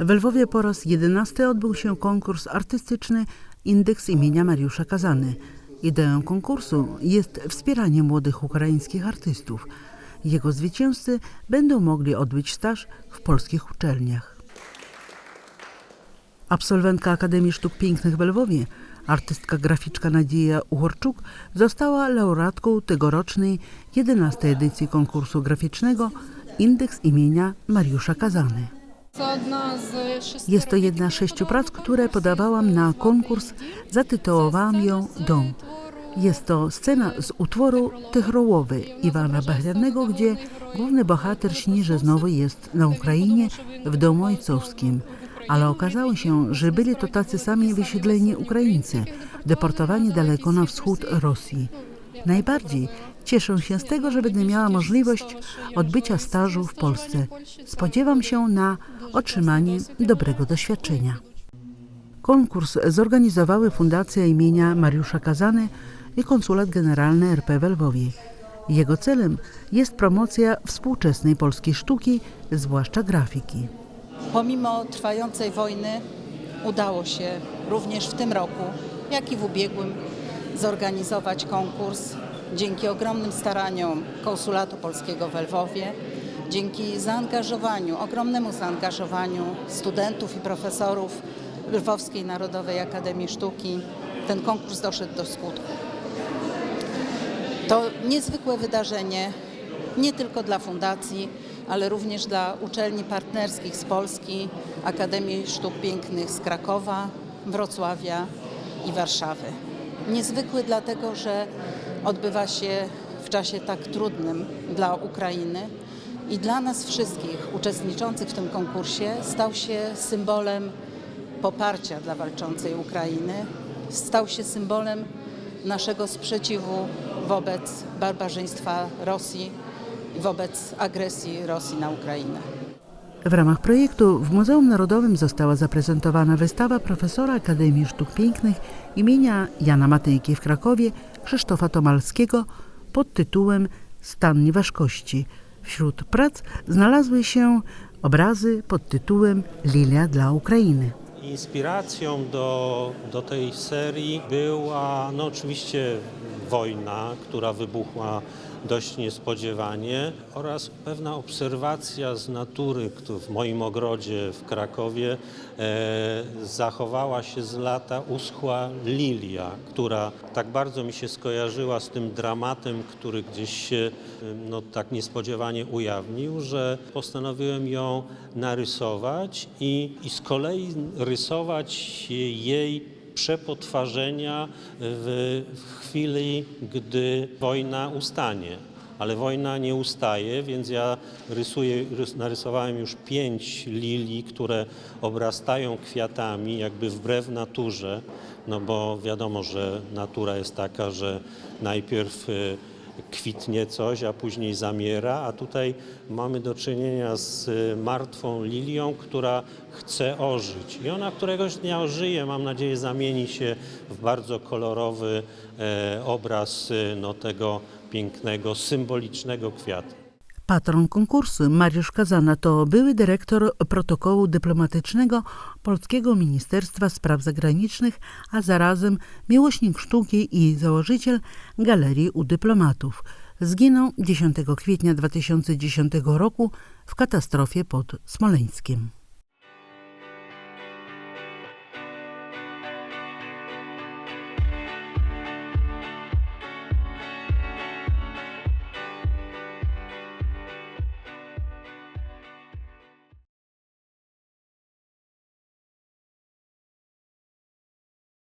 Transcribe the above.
W Lwowie po raz jedenasty odbył się konkurs artystyczny Indeks imienia Mariusza Kazany. Ideą konkursu jest wspieranie młodych ukraińskich artystów. Jego zwycięzcy będą mogli odbyć staż w polskich uczelniach. Absolwentka Akademii Sztuk Pięknych w Lwowie, artystka graficzka Nadzieja Uchorczuk została laureatką tegorocznej 11 edycji konkursu graficznego Indeks imienia Mariusza Kazany. Jest to jedna z sześciu prac, które podawałam na konkurs. Zatytułowałam ją Dom. Jest to scena z utworu Tychrołowy Iwana Bachlernego, gdzie główny bohater śni, że znowu jest na Ukrainie w domu ojcowskim. Ale okazało się, że byli to tacy sami wysiedleni Ukraińcy, deportowani daleko na wschód Rosji. Najbardziej cieszę się z tego, że będę miała możliwość odbycia stażu w Polsce. Spodziewam się na otrzymanie dobrego doświadczenia. Konkurs zorganizowały Fundacja imienia Mariusza Kazany i Konsulat Generalny RP w Lwowie. Jego celem jest promocja współczesnej polskiej sztuki, zwłaszcza grafiki. Pomimo trwającej wojny udało się również w tym roku, jak i w ubiegłym, zorganizować konkurs dzięki ogromnym staraniom Konsulatu Polskiego w Lwowie, dzięki zaangażowaniu, ogromnemu zaangażowaniu studentów i profesorów Lwowskiej Narodowej Akademii Sztuki ten konkurs doszedł do skutku. To niezwykłe wydarzenie nie tylko dla fundacji, ale również dla uczelni partnerskich z Polski, Akademii Sztuk Pięknych z Krakowa, Wrocławia i Warszawy. Niezwykły dlatego, że odbywa się w czasie tak trudnym dla Ukrainy i dla nas wszystkich uczestniczących w tym konkursie stał się symbolem poparcia dla walczącej Ukrainy, stał się symbolem naszego sprzeciwu wobec barbarzyństwa Rosji i wobec agresji Rosji na Ukrainę. W ramach projektu w Muzeum Narodowym została zaprezentowana wystawa profesora Akademii Sztuk Pięknych imienia Jana Matejki w Krakowie Krzysztofa Tomalskiego pod tytułem Stan nieważkości. Wśród prac znalazły się obrazy pod tytułem Lilia dla Ukrainy. Inspiracją do, do tej serii była no oczywiście wojna, która wybuchła dość niespodziewanie oraz pewna obserwacja z natury, która w moim ogrodzie w Krakowie e, zachowała się z lata uschła lilia, która tak bardzo mi się skojarzyła z tym dramatem, który gdzieś się e, no, tak niespodziewanie ujawnił, że postanowiłem ją narysować i, i z kolei rysować jej przepotwarzenia w chwili, gdy wojna ustanie. Ale wojna nie ustaje, więc ja rysuję, rys, narysowałem już pięć lilii, które obrastają kwiatami, jakby wbrew naturze, no bo wiadomo, że natura jest taka, że najpierw y, kwitnie coś, a później zamiera, a tutaj mamy do czynienia z y, martwą lilią, która chce ożyć. I ona któregoś dnia ożyje, mam nadzieję, zamieni się w bardzo kolorowy e, obraz y, no, tego pięknego, symbolicznego kwiatu. Patron konkursu Mariusz Kazana to były dyrektor protokołu dyplomatycznego Polskiego Ministerstwa Spraw Zagranicznych, a zarazem miłośnik sztuki i założyciel Galerii u Dyplomatów. Zginął 10 kwietnia 2010 roku w katastrofie pod Smoleńskiem.